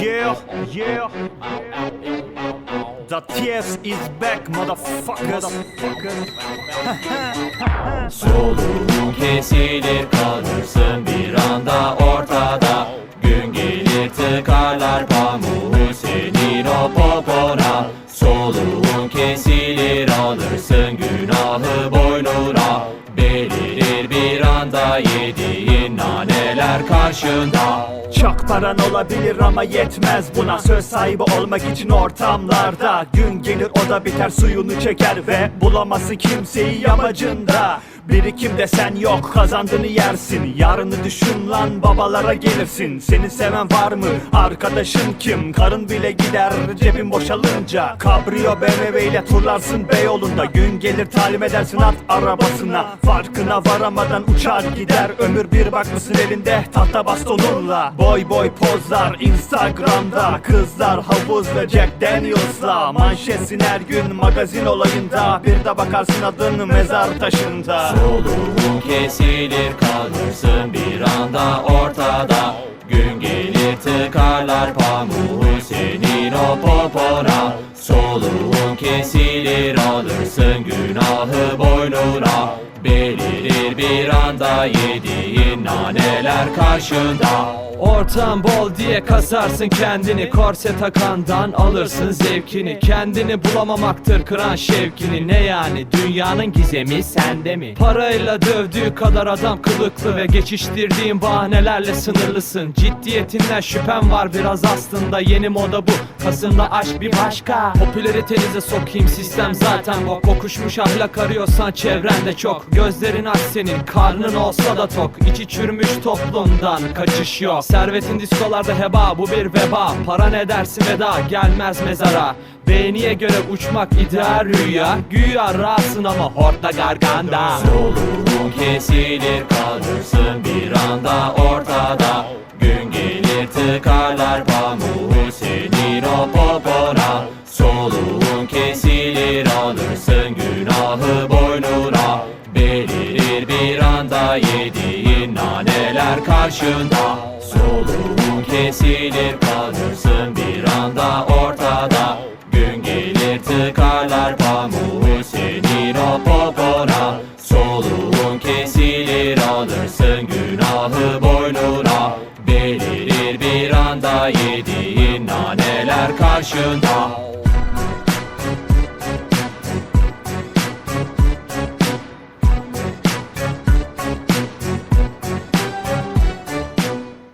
Yeah, yeah. The TS is back, motherfuckers. Soluğun kesilir kalırsın bir anda ortada Gün gelir tıkarlar pamuğu senin o popona Soluğun kesilir alırsın günahı naneler karşında Çok paran olabilir ama yetmez. Buna Söz sahibi olmak için ortamlarda Gün gelir o da biter suyunu çeker ve Bulamazsın kimseyi yamacında Birikimde sen yok kazandığını yersin. Yarını düşün lan babalara gelirsin. Seni seven var mı? Arkadaşın kim? Karın bile gider cebin boşalınca. Kabrio BMW ile turlarsın Beyoğlu'nda. Gün gelir talim edersin at arabasına. Farkına varamadan uçar gider. Ömür bir bakmışsın elinde tahta bastonunla. Boy boy pozlar Instagram'da. Kızlar havuz ve Jack Daniels'la. Manşetsin her gün magazin olayında. Bir de bakarsın adın mezar taşında Soluğun kesilir kalırsın bir anda ortada. Gün gelir tıkarlar pamuğu senin o popona. Soluğun kesilir alırsın günahı boynuna. Belirir bir anda yediğin naneler karşında Ortam bol diye kasarsın kendini. Korse takandan alırsın zevkini. Kendini bulamamaktır kıran şevkini. Ne yani? Dünyanın gizemi sende mi? Parayla dövdüğü kadar adam kılıklı Ve geçiştirdiğin bahanelerle sınırlısın. Ciddiyetinden şüphem var biraz aslında. Yeni moda bu. Kasında aşk bir başka. Popülaritenize sokayım. Sistem zaten bok. Kokuşmuş ahlak arıyorsan çevrende çok. Gözlerin aç senin. Karnın olsa da tok. İçi çürümüş toplumdan kaçış yok Servetin diskolarda heba bu bir veba. Para ne dersin veda gelmez mezara. Beğeniye göre uçmak ideal rüya. Güya rahatsın ama hortla garganda. Soluğun kesilir kalırsın bir anda ortada. Gün gelir tıkarlar pamuğu senin o popona. Soluğun kesilir alırsın günahı boynuna. Belirir bir anda yediğin naneler karşında Soluğun kesilir kalırsın bir anda ortada. Gün gelir tıkarlar pamuğu senin o popona. Soluğun kesilir alırsın günahı boynuna. Belirir bir anda yediğin naneler karşında